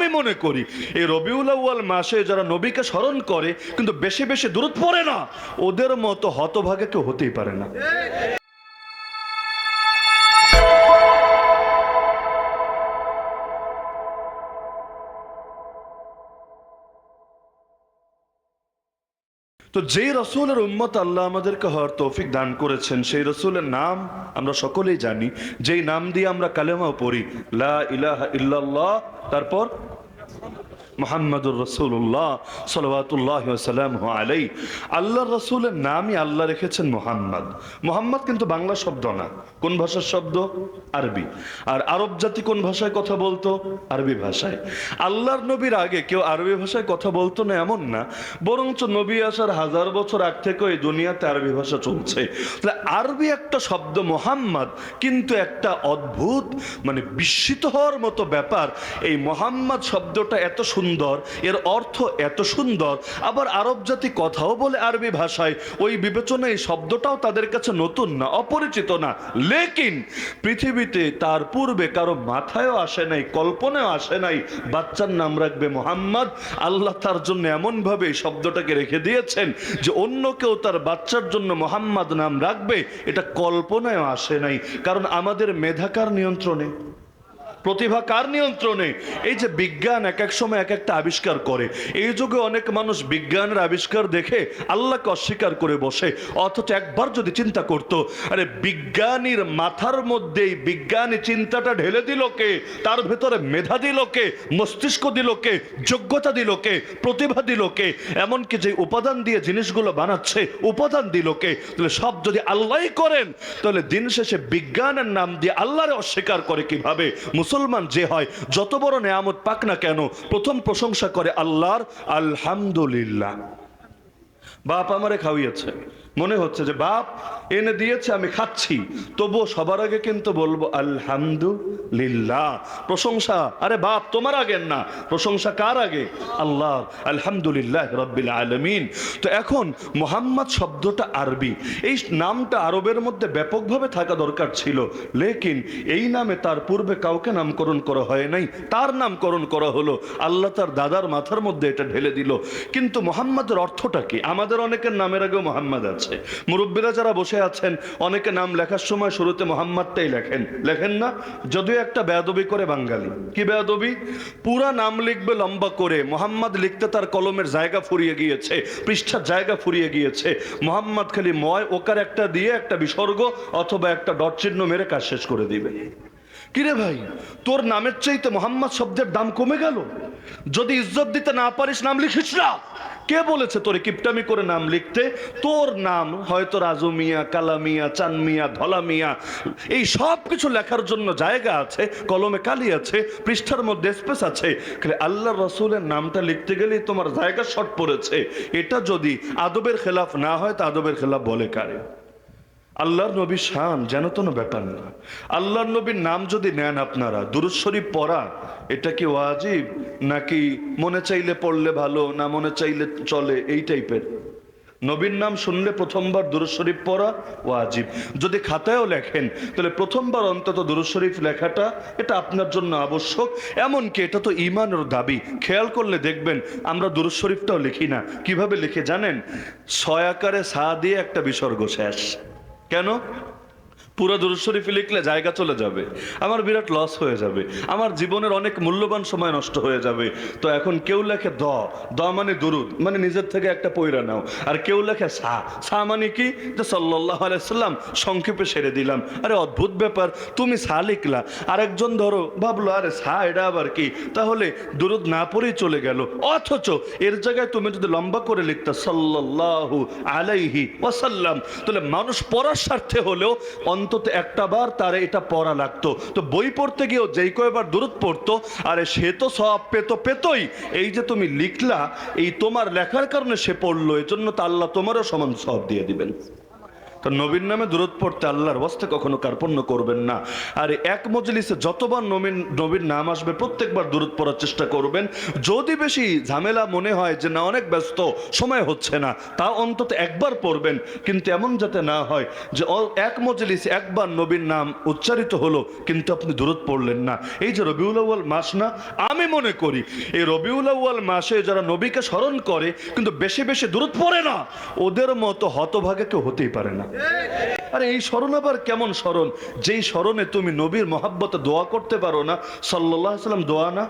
আমি মনে করি, এই রবিউল আউয়াল মাসে যারা নবীকে স্মরণ করে, কিন্তু বেশি বেশি দূরত পড়ে না, ওদের মতো হতভাগে কেউ হতেই পারে না। তো যেই রসুলের উম্মত আল্লাহ আমাদেরকে হওয়ার তৌফিক দান করেছেন, সেই রসুলের নাম আমরা সকলেই জানি। যেই নাম দিয়ে আমরা কালেমাও পড়ি, লা ইলাহা ইল্লাল্লাহ, তারপর মোহাম্মদুর রসুল্লাহ সালবাতুল্লাহ সাল্লাম আলাই আল্লাহ রসুলের নামই আল্লাহ রেখেছেন মোহাম্মদ। মোহাম্মদ কিন্তু বাংলা শব্দ না। কোন ভাষার শব্দ? আরবি। আর আরব জাতি কোন ভাষায় কথা বলতো? আরবি ভাষায়। আল্লাহর নবীর আগে কেউ আরবি ভাষায় কথা বলতো না এমন না, বরঞ্চ নবী আসার হাজার বছর আগ থেকে এই দুনিয়াতে আরবি ভাষা চলছে। তাহলে আরবি একটা শব্দ মোহাম্মদ, কিন্তু একটা অদ্ভুত মানে বিস্মিত হওয়ার মতো ব্যাপার। এই মোহাম্মদ শব্দটা এত সুন্দর এর অর্থ এত সুন্দর। আবার আরব জাতি কথাও বলে আরবি ভাষায়, ওই বিবেচনায় শব্দটাও তাদের কাছে নতুন না, অপরিচিত না। লেকিন পৃথিবীতে তার পূর্বে কারও মাথায়ও আসে নাই কল্পনায় আসে নাই, বাচ্চার নাম রাখবে মোহাম্মদ। আল্লাহ তার জন্য এমনভাবে এই শব্দটাকে রেখে দিয়েছেন যে অন্য কেউ তার বাচ্চার জন্য মোহাম্মদ নাম রাখবে, এটা কল্পনায় আসে নাই। কারণ আমাদের মেধাকার নিয়ন্ত্রণে। প্রতিভা কার নিয়ন্ত্রণে? এই যে বিজ্ঞান এক এক সময় এক একটা আবিষ্কার করে। এই যুগে অনেক মানুষ বিজ্ঞানের আবিষ্কার দেখে আল্লাহকে অস্বীকার করে বসে। অথচ একবার যদি চিন্তা করতো, আরে বিজ্ঞানীর মাথার মধ্যেই বিজ্ঞানী চিন্তাটা ঢেলে দিল কে? তার ভেতরে মেধা দিল কে? মস্তিষ্ক দিল কে? যোগ্যতা দিল কে? প্রতিভা দিল কে? এমনকি যে উপাদান দিয়ে জিনিসগুলো বানাচ্ছে, উপাদান দিল কে? তাহলে সব যদি আল্লাহই করেন, তাহলে দিন শেষে বিজ্ঞানের নাম দিয়ে আল্লাহরে অস্বীকার করে কীভাবে? মুসলমান যে হয়, যত বড় নেয়ামত পাক না কেন, প্রথম প্রশংসা করে আল্লাহর আলহামদুলিল্লাহ। বাপ আমারে খাওয়িয়েছে। মনে হচ্ছে যে, বাপ, এনে দিয়েছে, আমি খাচ্ছি। তবুও সবার আগে কিন্তু বলব, আলহামদুলিল্লাহ। প্রশংসা, আরে বাপ, তোমার আগে না। প্রশংসা কার আগে? আল্লাহ। আলহামদুলিল্লাহ রব্বিল আলমিন। তো এখন মোহাম্মদ শব্দটা আরবি। এই নামটা আরবের মধ্যে ব্যাপকভাবে থাকা দরকার ছিল। লেকিন এই নামে তার পূর্বে কাউকে নামকরণ করা হয় নাই। তার নামকরণ করা হলো, আল্লাহ তার দাদার মাথার মধ্যে এটা ঢেলে দিল। কিন্তু মোহাম্মদের অর্থটা কি? আমাদের অনেকের নামের আগেও মোহাম্মদ আছে। মুরব্বীরা যারা বসে আছেন, অনেকে নাম লেখার সময় শুরুতে মোহাম্মদটাই লেখেন। লেখেন না? যদিও একটা বেয়াদবি করে বাঙালি। কি বেয়াদবি? পুরা নাম লিখবে লম্বা করে। মোহাম্মদ লিখতে তার কলমের জায়গা ফুরিয়ে গিয়েছে, পৃষ্ঠার জায়গা ফুরিয়ে গিয়েছে। মোহাম্মদ খালি ময় ওকার একটা দিয়ে একটা বিসর্গ অথবা একটা ডট চিহ্ন মেরে কাজ শেষ করে দিবে। কিরে ভাই, তোর নামের চাইতে মোহাম্মদ শব্দের দাম কমে গেল? যদি ইজ্জত দিতে না পারিস নাম লিখিস না। কে বলেছে তোরে কিপটামি করে নাম লিখতে? তোর নাম হয়তো রাজু মিয়া, কালা মিয়া, চান মিয়া, ধলা মিয়া, এই সব কিছু লেখার জন্য জায়গা আছে, কলমে কালি আছে, পৃষ্ঠার মধ্যে স্পেস আছে। আল্লাহ রসুলের নামটা লিখতে গেলেই তোমার জায়গা শর্ট পড়েছে। এটা যদি আদবের খেলাফ না হয়, তা আদবের খেলাফ বলে কারে? আল্লাহর নবী শান যেন কোনো ব্যাপার না। আল্লাহর নবীর নাম যদি নেন আপনারা, দুরুদ শরীফ পড়া, এটা কি ওয়াজিব? নাকি মনে চাইলে পড়লে ভালো, না মনে চাইলে চলে, এই টাইপের? নবীর নাম শুনলে প্রথমবার দুরুদ শরীফ পড়া ওয়াজিব। যদি খাতায়ও লেখেন, তাহলে প্রথমবার অন্তত দুরুদ শরীফ লেখাটা, এটা আপনার জন্য আবশ্যক। এমনকি এটা তো ইমানের দাবি। খেয়াল করলে দেখবেন, আমরা দুরুদ শরীফটাও লিখি না। কীভাবে লিখে জানেন? ছয় আকারে সা দিয়ে একটা বিসর্গ শেষ। কেন? পুরো দুরুদ শরীফ লিখলে জায়গা চলে যাবে, আমার বিরাট লস হয়ে যাবে, আমার জীবনের অনেক মূল্যবান সময় নষ্ট হয়ে যাবে। তো এখন কেউ লেখে দ দ মানে দুরুদ মানে নিজের থেকে একটা পয়রা নাও। আর কেউ লেখে সা সা মানে কি? যে সাল্লাহ আলাইসাল্লাম সংক্ষেপে সেরে দিলাম। আরে অদ্ভুত ব্যাপার, তুমি সা লিখলা, আরেকজন ধরো, ভাবলো, আরে সা, এটা আবার কি? তাহলে দুরুদ না পড়েই চলে গেল। অথচ এর জায়গায় তুমি যদি লম্বা করে লিখতে, সাল্লাল্লাহু আলাইহি ওয়াসাল্লাম, তাহলে মানুষ পড়ার স্বার্থে হলেও অন্তত একটা বার তার এটা পড়া লাগতো। তো বই পড়তে গিয়েও যেই কয়বার দূরত পড়তো, আরে সে তো সব পেতো পেতোই। এই যে তুমি লিখলা, এই তোমার লেখার কারণে সে পড়ল, এজন্য জন্য তো আল্লাহ তোমারও সমান সব দিয়ে দিবেন। তো নবীর নামে দূরত পড়তে আল্লাহর বস্তে কখনো কার্পণ্য করবেন না। আর এক মজলিসে যতবার নবীন, নবীর নাম আসবে, প্রত্যেকবার দূরত পড়ার চেষ্টা করবেন। যদি বেশি ঝামেলা মনে হয় যে না, অনেক ব্যস্ত, সময় হচ্ছে না, তা অন্তত একবার পড়বেন। কিন্তু এমন যাতে না হয় যে এক মজলিসে একবার নবীর নাম উচ্চারিত হলো, কিন্তু আপনি দূরত পড়লেন না। এই যে রবিউল আউ্য়াল মাস না, আমি মনে করি, এই রবিউল আউ্য়াল মাসে যারা নবীকে স্মরণ করে, কিন্তু বেশি বেশি দূরত পড়ে না, ওদের মতো হতভাগে কেউ হতেই পারে না। আরে এই স্মরণ আবার কেমন স্মরণ? যেই স্মরণে তুমি নবীর মহাব্বতে দোয়া করতে পারো না সাল্লাহ সাল্লাম দোয়া না?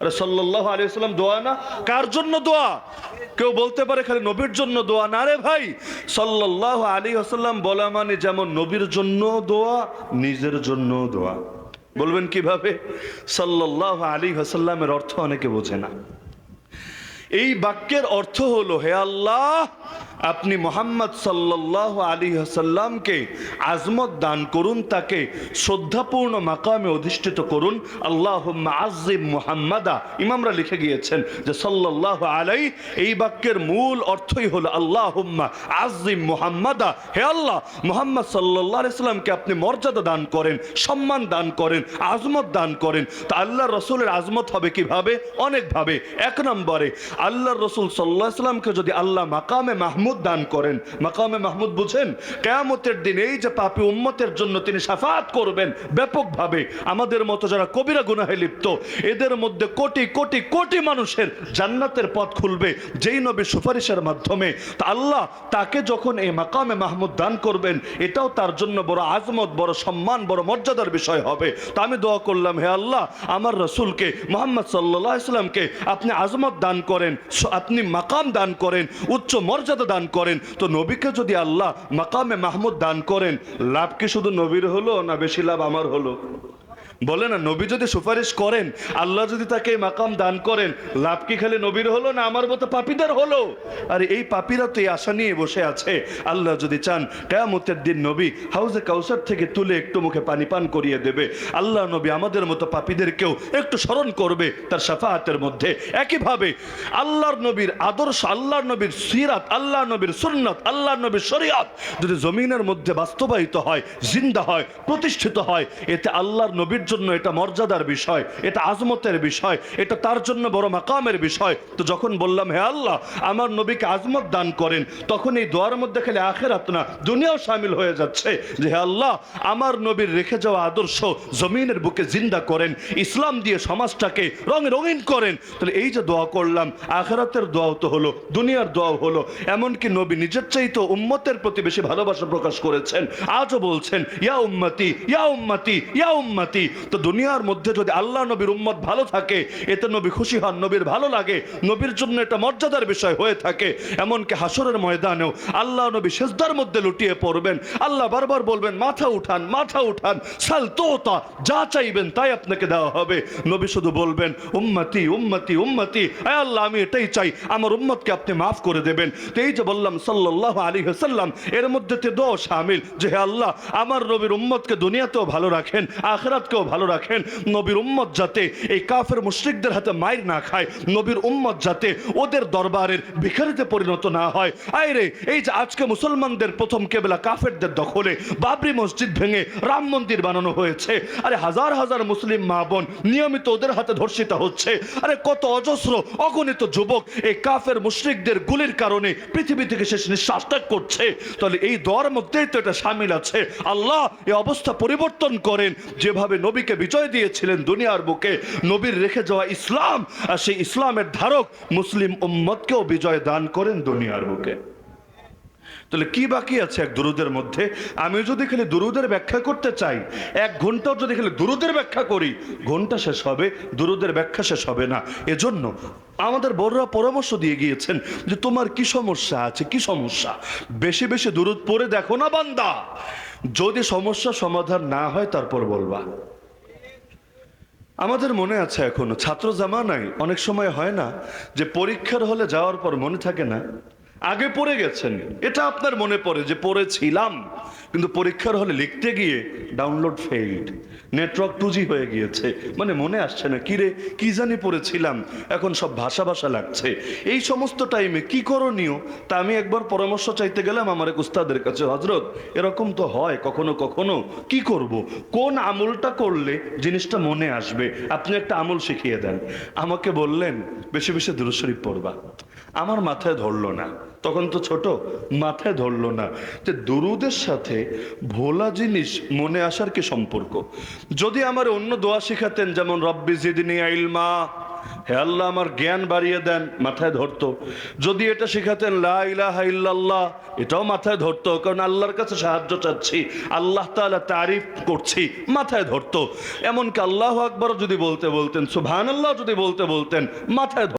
আরে সাল্লাহ আলিয়াল্লাম দোয়া না? কার জন্য দোয়া? কেউ বলতে পারে খালি নবীর জন্য দোয়া না রে ভাই। সাল্লাহ আলী আসাল্লাম বলা মানে যেমন নবীর জন্য দোয়া, নিজের জন্য দোয়া। বলবেন কীভাবে? সাল্লাহ আলী হাসাল্লামের অর্থ অনেকে বোঝে না। এই বাক্যের অর্থ হলো, হে আল্লাহ আপনি মোহাম্মদ সাল্লাহ আলী হাসাল্লামকে আজমত দান করুন, তাকে শ্রদ্ধাপূর্ণ মাকামে অধিষ্ঠিত করুন। আল্লাহ আজিম মুহাম্মাদা। ইমামরা লিখে গিয়েছেন যে সাল্লাহ আলাই এই বাক্যের মূল অর্থই হলো আল্লাহ আজিম মোহাম্মদা। হে আল্লাহ, মোহাম্মদ সাল্লাহ সাল্লামকে আপনি মর্যাদা দান করেন, সম্মান দান করেন, আজমত দান করেন। তা আল্লাহ রসুলের আজমত হবে কীভাবে? অনেকভাবে। এক নম্বরে, আল্লাহর রসুল সাল্লাহ সাল্লামকে যদি আল্লাহ মাকামে মাহমুদ দান করেন। মাকামে মাহমুদ বুঝেন, কেয়ামতের দিন এই যে পাপি উম্মতের জন্য তিনি সাফাত করবেন ব্যাপকভাবে, আমাদের মতো যারা কবিরা গুনাহে লিপ্ত, এদের মধ্যে কোটি কোটি কোটি মানুষের জান্নাতের পথ খুলবে, যেই নবী সুপারিশের মাধ্যমে। তা আল্লাহ তাকে যখন এই মাকামে মাহমুদ দান করবেন, এটাও তার জন্য বড় আজমত, বড় সম্মান, বড় মর্যাদার বিষয় হবে। তা আমি দোয়া করলাম, হে আল্লাহ, আমার রসুলকে, মোহাম্মদ সাল্লাহ ইসলামকে আপনি আজমত দান করেন, আপনি মাকাম দান করেন, উচ্চ মর্যাদা দান করেন। তো নবীকে যদি আল্লাহ মাকামে মাহমুদ দান করেন, লাভ কি শুধু নবীর হলো না বেশি লাভ আমার হলো? বলে না, নবী যদি সুপারিশ করেন, আল্লাহ যদি তাকে মাকাম দান করেন, লাভ কি খালি নবীর হলো না আমার মতো পাপীদের হলো? আর এই পাপীরা তো এই আশা নিয়ে বসে আছে। আল্লাহ যদি চান, কেয়ামতের দিন নবী হাউজে কাউসার থেকে তুলে একটু মুখে পানি পান করিয়ে দেবে। আল্লাহ নবী আমাদের মতো পাপীদেরকেও একটু স্মরণ করবে তার সাফাহাতের মধ্যে। একইভাবে আল্লাহর নবীর আদর্শ, আল্লাহর নবীর সিরাত আল্লাহ নবীর সুন্নাত আল্লাহ নবীর শরিয়াত যদি জমিনের মধ্যে বাস্তবায়িত হয়, জিন্দা হয়, প্রতিষ্ঠিত হয়, এতে আল্লাহর নবীর জন্য এটা মর্যাদার বিষয়, এটা আজমতের বিষয়, এটা তার জন্য বড় মাকামের বিষয়। তো যখন বললাম, হে আল্লাহ, আমার নবীকে আজমত দান করেন, তখন এই দোয়ার মধ্যে খালি আখেরাত না, দুনিয়াও সামিল হয়ে যাচ্ছে যে, হে আল্লাহ, আমার নবীর রেখে যাওয়া আদর্শ জমিনের বুকে জিন্দা করেন, ইসলাম দিয়ে সমাজটাকে রং রঙিন করেন। তাহলে এই যে দোয়া করলাম, আখেরাতের দোয়াও তো হলো, দুনিয়ার দোয়াও হলো, এমনকি নবী নিজের চাইতে উম্মতের প্রতি বেশি ভালোবাসা প্রকাশ করেছেন। আজও বলছেন, ইয়া উম্মতি ইয়া উম্মতি ইয়া উম্মতি। তো দুনিয়ার মধ্যে যদি আল্লাহ নবীর উম্মত ভালো থাকে, এতে নবী খুশি হন, নবীর ভালো লাগে, নবীর জন্য এটা মর্যাদার বিষয় হয়ে থাকে। এমনকি হাসরের ময়দানেও আল্লাহ নবী সেজদার মধ্যে লুটিয়ে পড়বেন। আল্লাহ বারবার বলবেন, মাথা উঠান মাথা উঠান, সাল তোতা, যা চাইবেন তাই আপনাকে দেওয়া হবে। নবী শুধু বলবেন, উম্মতি উম্মতি উম্মতি, আয় আল্লাহ, আমি এটাই চাই, আমার উম্মতকে আপনি মাফ করে দেবেন। তো এই যে বললাম সাল্লাহ আলী হাসাল্লাম এর মধ্যে তে দো শামিল যে, হে আল্লাহ, আমার নবীর উম্মতকে দুনিয়াতেও ভালো রাখেন, আখরাতকেও ভালো রাখেন। নবীর উম্মত যাতে এই কাফের মুশরিকদের হাতে মাইর না খায়, নবীর উম্মত যাতে ওদের দরবারের ভিখারিতে পরিণত না হয়। আয় রে, এই যে আজকে মুসলমানদের প্রথম কেবলা কাফেরদের দখলে বাবরি মসজিদ ভেঙে রাম মন্দির বানানো হয়েছে। আরে হাজার হাজার মুসলিম মা বোন নিয়মিত ওদের হাতে ধর্ষিত হচ্ছে। আরে কত অজস্র অগণিত যুবক এই কাফের মুশরিকদের গুলির কারণে পৃথিবী থেকে শেষ নিঃশ্বাস ত্যাগ করছে। তাহলে এই দর মধ্যেই তো এটা সামিল আছে। আল্লাহ এই অবস্থা পরিবর্তন করেন। যেভাবে নবীকে বিজয় দিয়েছিলেন দুনিয়ার বুকে। নবীর রেখে যাওয়া ইসলাম আর সেই ইসলামের ধারক মুসলিম উম্মতকেও বিজয় দান করেন দুনিয়ার বুকে। তাহলে কি বাকি আছে এক দুরুদের মধ্যে? আমি যদি খালি দুরুদের ব্যাখ্যা করতে চাই, এক ঘন্টাও যদি খালি দুরুদের ব্যাখ্যা করি, ঘণ্টা শেষ হবে, দুরুদের ব্যাখ্যা শেষ হবে না। এজন্য আমাদের বড়রা পরামর্শ দিয়ে গিয়েছেন যে তোমার কি সমস্যা আছে? কি সমস্যা? বেশি বেশি দুরুদ পড়ে দেখো না বান্দা। যদি সমস্যা সমাধান না হয় তারপর বলবা। আমাদের মনে আছে এখনও, ছাত্র জামানায় অনেক সময় হয় না যে পরীক্ষার হলে যাওয়ার পর মনে থাকে না আগে পড়ে গেছেন। এটা আপনার মনে পড়ে যে পড়েছিলাম, কিন্তু পরীক্ষার হলে লিখতে গিয়ে ডাউনলোড ফেইল্ড নেটওয়ার্ক টুজি হয়ে গিয়েছে। মানে মনে আসছে না, কিরে, কি জানি পড়েছিলাম, এখন সব ভাষা ভাষা লাগছে। এই সমস্ত টাইমে কি করণীয়? তা আমি একবার পরামর্শ চাইতে গেলাম আমার এক উস্তাদের কাছে হজরত এরকম তো হয়, কখনো কখনো। কি করব? কোন আমলটা করলে জিনিসটা মনে আসবে? আপনি একটা আমল শিখিয়ে দেন। আমাকে বললেন, বেশি বেশি দূরশরীফ পড়বা। আমার মাথায় ধরলো না। তখন তো ছোট, মাথায় ধরলো না। যে দুরুদের সাথে ভোলা জিনিস মনে আসার কি সম্পর্ক? যদি আমার অন্য দোয়া শিখাতেন, যেমন, রব্বি জিদিনী আইলমা হে আল্লাহ আমার জ্ঞান বাড়িয়ে দেন, মাথায় ধরতো। যদি এটা শেখাতেন, লা ইলাহা ইল্লাল্লাহ এটাও মাথায় ধরতো, কারণ আল্লাহর কাছে সাহায্য চাচ্ছি, আল্লাহ তাআলা তারিফ করছি, মাথায় ধরতো। এমনকি আল্লাহ আকবর যদি বলতে বলতেন, সুবহানাল্লাহ যদি বলতে বলতেন, মাথায়।